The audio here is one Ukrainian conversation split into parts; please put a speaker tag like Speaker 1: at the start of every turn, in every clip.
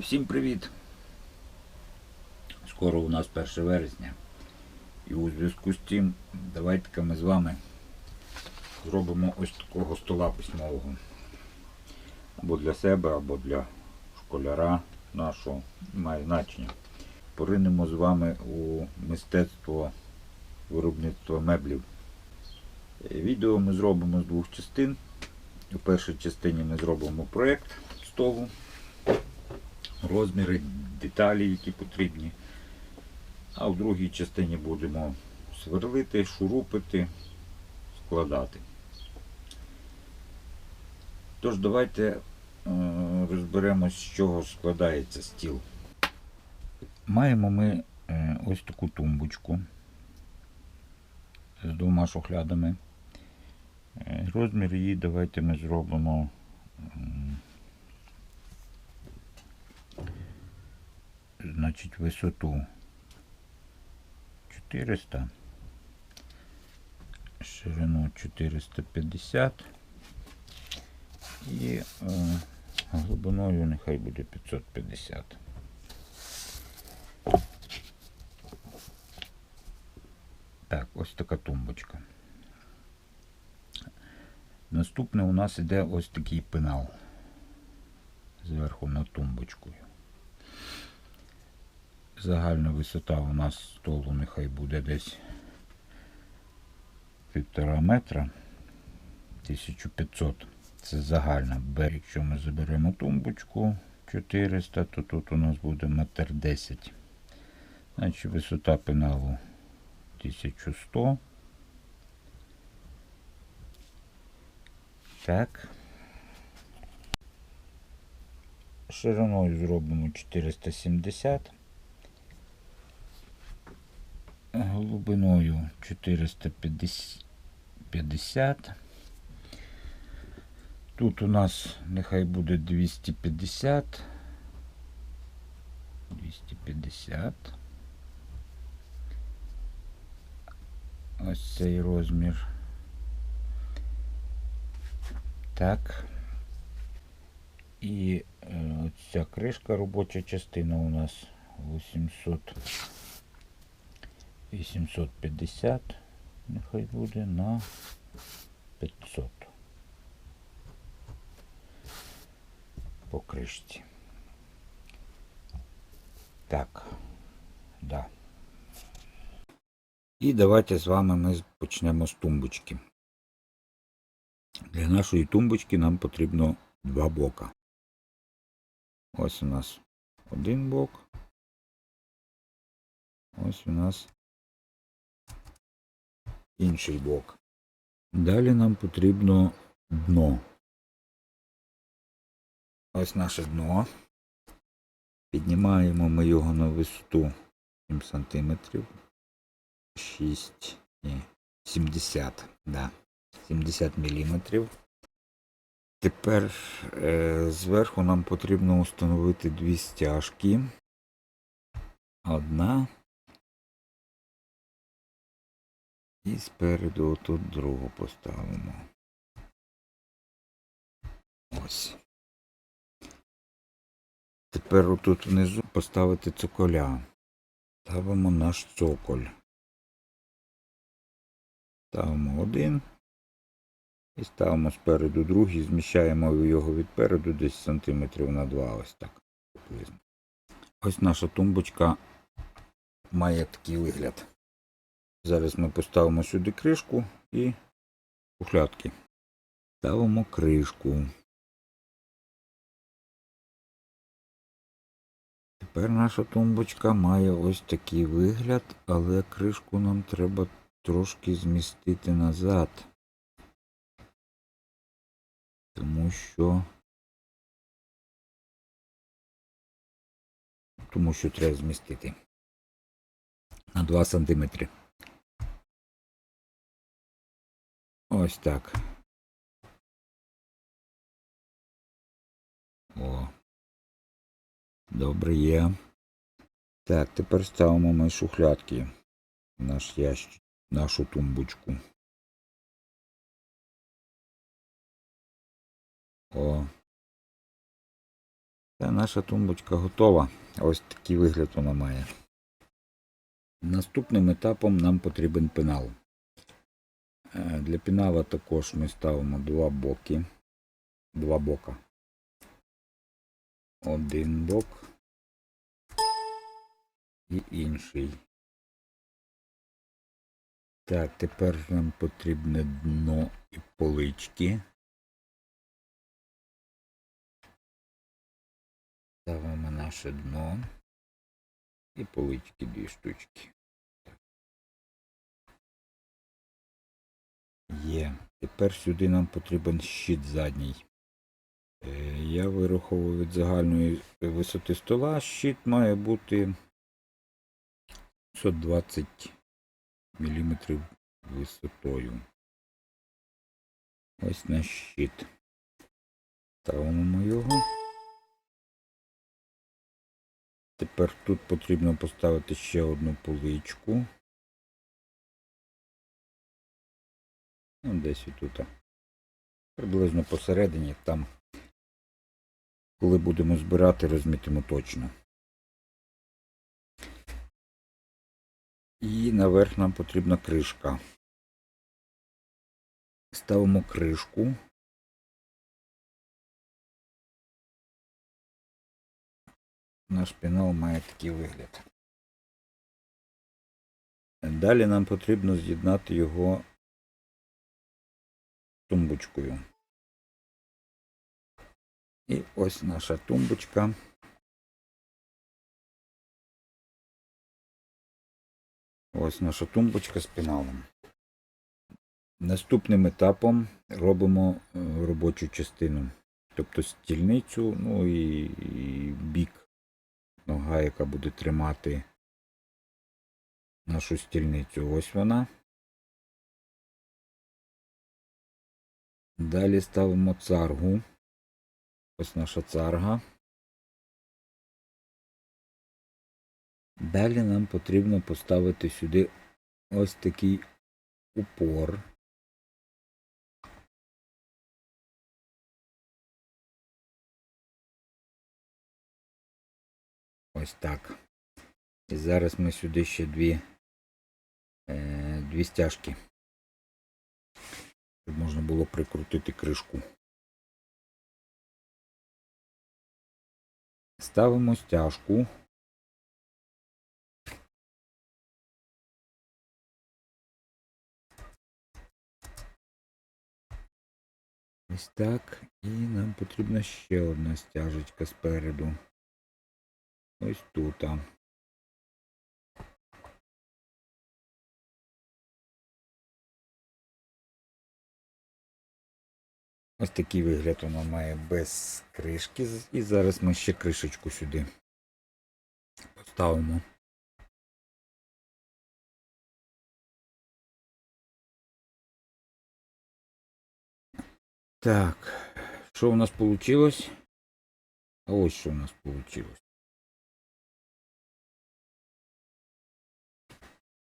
Speaker 1: Всім привіт! Скоро у нас 1 вересня. І у зв'язку з цим давайте ми з вами зробимо ось такого стола письмового. Або для себе, або для школяра нашого. Має значення. Поринемо з вами у мистецтво виробництва меблів. Е, Відео ми зробимо з двох частин. У першій частині ми зробимо проєкт столу розміри, деталі, які потрібні. А в другій частині будемо сверлити, шурупити, складати. Тож давайте е, розберемось, з чого складається стіл. Маємо ми е, ось таку тумбочку з двома шухлядами. Е, Розмір її давайте ми зробимо. Значить, висоту 400, ширину 450 і е, глибиною нехай буде 550. Так, ось така тумбочка. Наступне у нас іде ось такий пенал зверху над тумбочкою. Загальна висота у нас столу нехай буде десь півтора метра. 1500. Це загальна. Якщо ми заберемо тумбочку 400, то тут у нас буде метр 10. Значить висота пеналу 1100. Так. Шириною зробимо 470 глибиною 450. Тут у нас нехай буде 250. 250. Ось цей розмір. Так. І е, ця кришка робоча частина у нас 800. 850 нехай буде на 500 по кришці. Так, да. І давайте з вами ми почнемо з тумбочки. Для нашої тумбочки нам потрібно два бока. Ось у нас один бок. Ось у нас інший бок. Далі нам потрібно дно. Ось наше дно. Піднімаємо ми його на висоту 7 сантиметрів. 6, ні, 70, да, 70 міліметрів. Тепер е, зверху нам потрібно встановити дві стяжки. Одна І спереду отут другу поставимо. Ось. Тепер отут внизу поставити цоколя. Ставимо наш цоколь. Ставимо один. І ставимо спереду другий, зміщаємо його відпереду десь сантиметрів на два, ось так. Ось наша тумбочка має такий вигляд. Зараз ми поставимо сюди кришку і шухлядки. Ставимо кришку. Тепер наша тумбочка має ось такий вигляд, але кришку нам треба трошки змістити назад. Тому що. Тому що треба змістити на 2 сантиметри. Ось так. О. Добре є. Так, тепер ставимо ми шухлядки наш ящик, нашу тумбочку. О. Та наша тумбочка готова. Ось такий вигляд вона має. Наступним етапом нам потрібен пенал. Е, Для пенала також ми ставимо два боки. Два бока. Один бок і інший. Так, тепер нам потрібне дно і полички. Ставимо наше дно і полички дві штучки. Є. Тепер сюди нам потрібен щит задній. Е, Я вираховую від загальної висоти стола. Щит має бути 120 мм висотою. Ось наш щит. Ставимо його. Тепер тут потрібно поставити ще одну поличку. Ну, десь тут. Приблизно посередині там. Коли будемо збирати, розмітимо точно. І наверх нам потрібна кришка. Ставимо кришку. Наш пенал має такий вигляд. Далі нам потрібно з'єднати його тумбочкою. І ось наша тумбочка. Ось наша тумбочка з пеналом. Наступним етапом робимо е, робочу частину. Тобто стільницю, ну і, і бік нога, яка буде тримати нашу стільницю. Ось вона. Далі ставимо царгу. Ось наша царга. Далі нам потрібно поставити сюди ось такий упор. Ось так. І зараз ми сюди ще дві, е, дві стяжки, щоб можна було прикрутити кришку. Ставимо стяжку. Ось так. І нам потрібна ще одна стяжечка спереду. Ось тут. Ось такий вигляд воно має без кришки. І зараз ми ще кришечку сюди поставимо. Так, що у нас вийшло? А ось що у нас вийшло.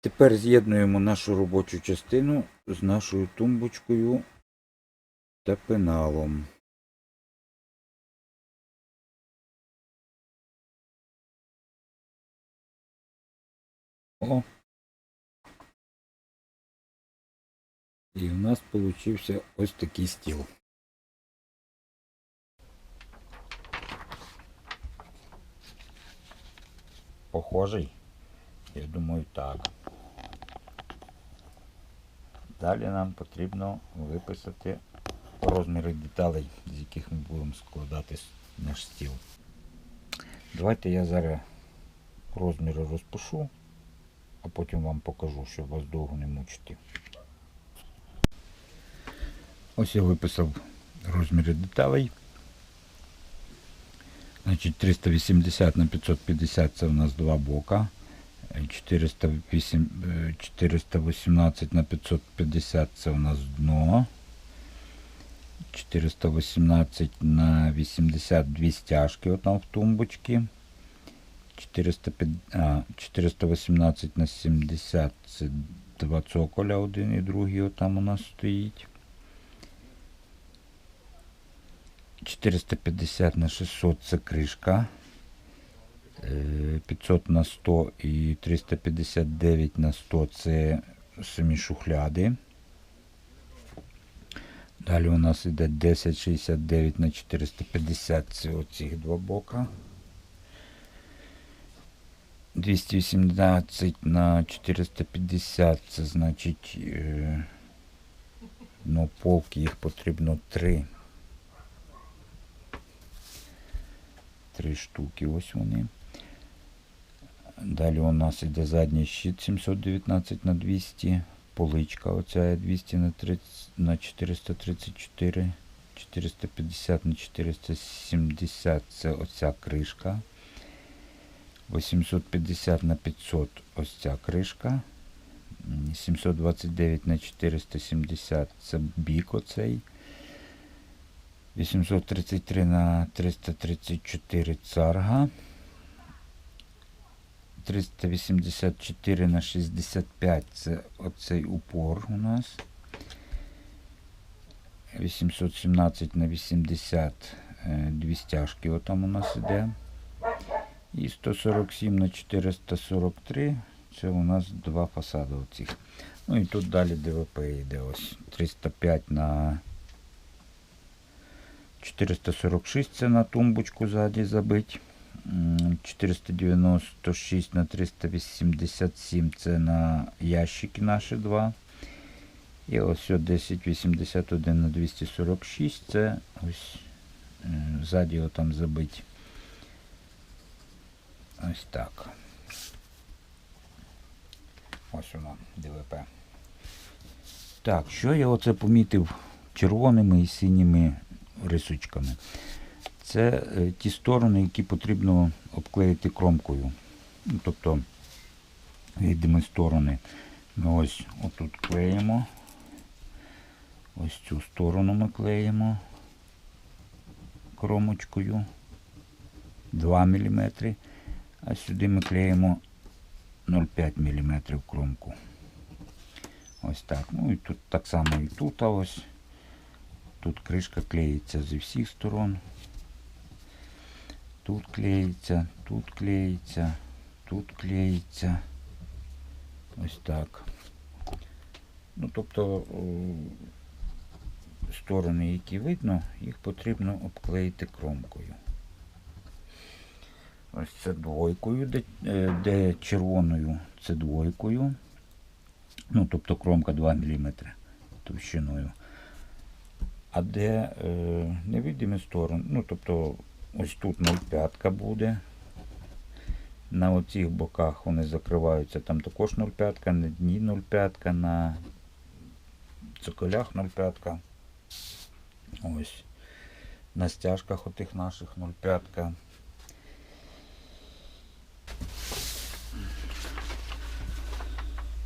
Speaker 1: Тепер з'єднуємо нашу робочу частину з нашою тумбочкою та пеналом. О! І в нас получився ось такий стіл. Похожий? Я думаю, так. Далі нам потрібно виписати розміри деталей, з яких ми будемо складати наш стіл. Давайте я зараз розміри розпишу, а потім вам покажу, щоб вас довго не мучити. Ось я виписав розміри деталей. Значить 380 на 550 це у нас два бока. 408, е, 418 на 550 це у нас дно. 418 на 82 стяжки от там в тумбочці. 405, а, 418 на 70 це два цоколя, один і другий от там у нас стоїть. 450 на 600 це кришка. Е, 500 на 100 і 359 на 100 це самі шухляди. Далі у нас іде 1069 на 450 це оці два бока. 218 на 450 це значить е, ну, полки їх потрібно 3. Три штуки, ось вони. Далі у нас іде задній щит 719 на 200. Поличка оця 200 на 30, на 434. 450 на 470 це оця кришка. 850 на 500 ось ця кришка. 729 на 470 це бік оцей. 833 на 334 царга. 384 на 65 це оцей упор у нас. 817 на 80 е, дві стяжки отам у нас іде. І 147 на 443 це у нас два фасади оцих. Ну і тут далі ДВП йде ось 305 на 446 це на тумбочку ззаді забить. М, 496 на 387 це на ящики наші два. І ось 1081 на 246 це ось е, ззаді отам забить. Ось так. Ось воно, ДВП. Так, що я оце помітив червоними і синіми рисочками? Це е, ті сторони, які потрібно обклеїти кромкою. Ну, тобто відомі сторони. Ми ось отут клеїмо. Ось цю сторону ми клеїмо кромочкою 2 мм, а сюди ми клеїмо 0,5 мм кромку. Ось так. Ну і тут так само і тут а ось. Тут кришка клеїться зі всіх сторон. Тут клеїться, тут клеїться, тут клеїться. Ось так. Ну, тобто сторони, які видно, їх потрібно обклеїти кромкою. Ось це двойкою, де, е, де червоною це двойкою. Ну, тобто кромка 2 мм товщиною. А де е, невидимі сторони, ну тобто ось тут 0,5 буде. На оцих боках вони закриваються, там також 0,5, на дні 0,5, на цоколях 0,5. Ось. На стяжках отих наших 0,5.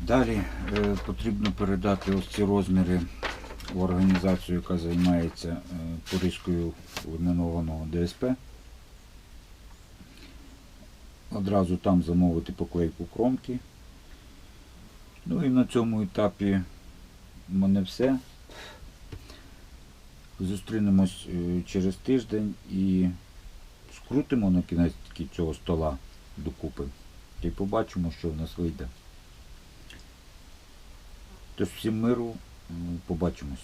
Speaker 1: Далі е, потрібно передати ось ці розміри в організацію, яка займається е, порізкою ламінованого ДСП. Одразу там замовити поклейку кромки. Ну і на цьому етапі в мене все. Зустрінемось е, через тиждень і скрутимо на кінець цього стола докупи. І побачимо, що в нас вийде. Тож всім миру, побачимось.